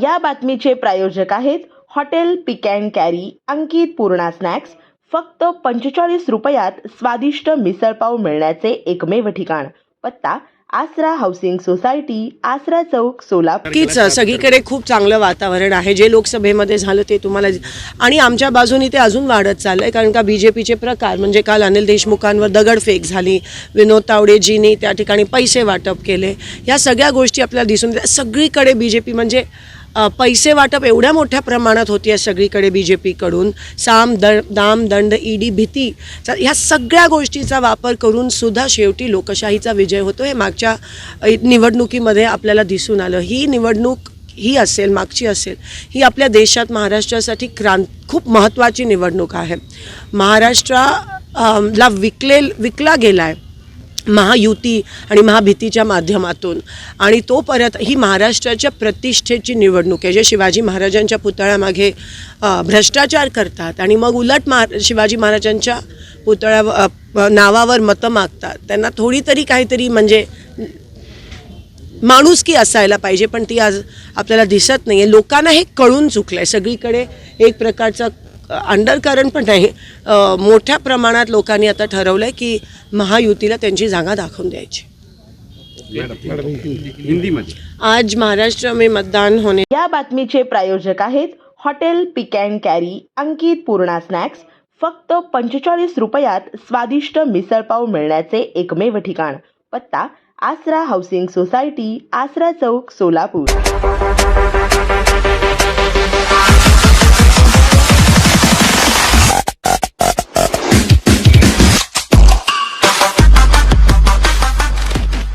या बातमीचे प्रायोजक आहेत hotel pick and carry Ankit Purna snacks. फक्त पंचेचाळीस रुपयात स्वादिष्ट मिसळपाव मिळण्याचे एकमेव ठिकाण. पत्ता आसरा हाऊसिंग सोसायटी आसरा चौक सोलापूर. नक्कीच सगळीकडे खूप चांगलं वातावरण आहे. जे लोकसभेमध्ये झालं ते तुम्हाला आणि आमच्या बाजूने ते अजून वाढत चाललं आहे कारण का बी जे पीचे प्रकार म्हणजे काल अनिल देशमुखांवर दगडफेक झाली विनोद तावडेजींनी त्या ठिकाणी पैसे वाटप केले. या सगळ्या गोष्टी आपल्याला दिसून सगळीकडे बी जे पी म्हणजे पैसे वाटप एवढ्या मोठ्या प्रमाणात होती आहे सगळीकडे बी जे पीकडून साम द दाम दंड ईडी भीती. ह्या सगळ्या गोष्टीचा वापर करून सुद्धा शेवटी लोकशाहीचा विजय होतो हे मागच्या निवडणुकीमध्ये आपल्याला दिसून आलं. ही निवडणूक ही असेल मागची असेल ही आपल्या देशात महाराष्ट्रासाठी क्रांत खूप महत्त्वाची निवडणूक आहे. महाराष्ट्रा ला विकले विकला गेला आहे महायुती आणि महाभीतीच्या माध्यमातून. आणि तो परत ही महाराष्ट्राच्या प्रतिष्ठेची निवडणूक आहे. जे शिवाजी महाराजांच्या पुतळ्यामागे भ्रष्टाचार करतात आणि मग उलट महा शिवाजी महाराजांच्या पुतळ्या नावावर मतं मागतात. त्यांना थोडी तरी काहीतरी म्हणजे माणुसकी असायला पाहिजे पण ती आज आपल्याला दिसत नाही आहे लोकांना हे कळून चुकलं आहे सगळीकडे एक प्रकारचा अंडरकरण पण आहे मोठ्या प्रमाणात लोकांनी आता ठरवलं आहे की महायुतीला त्यांची जागा दाखवून द्यायची. हिंदीमध्ये. आज महाराष्ट्र में मतदान होने या बातमीचे प्रायोजक आहेत hotel pick and carry Ankit Purna snacks. फक्त पंचेचाळीस रुपयात स्वादिष्ट मिसळपाव मिळण्याचे एकमेव ठिकाण. पत्ता आसरा हाऊसिंग सोसायटी आसरा चौक सोलापूर.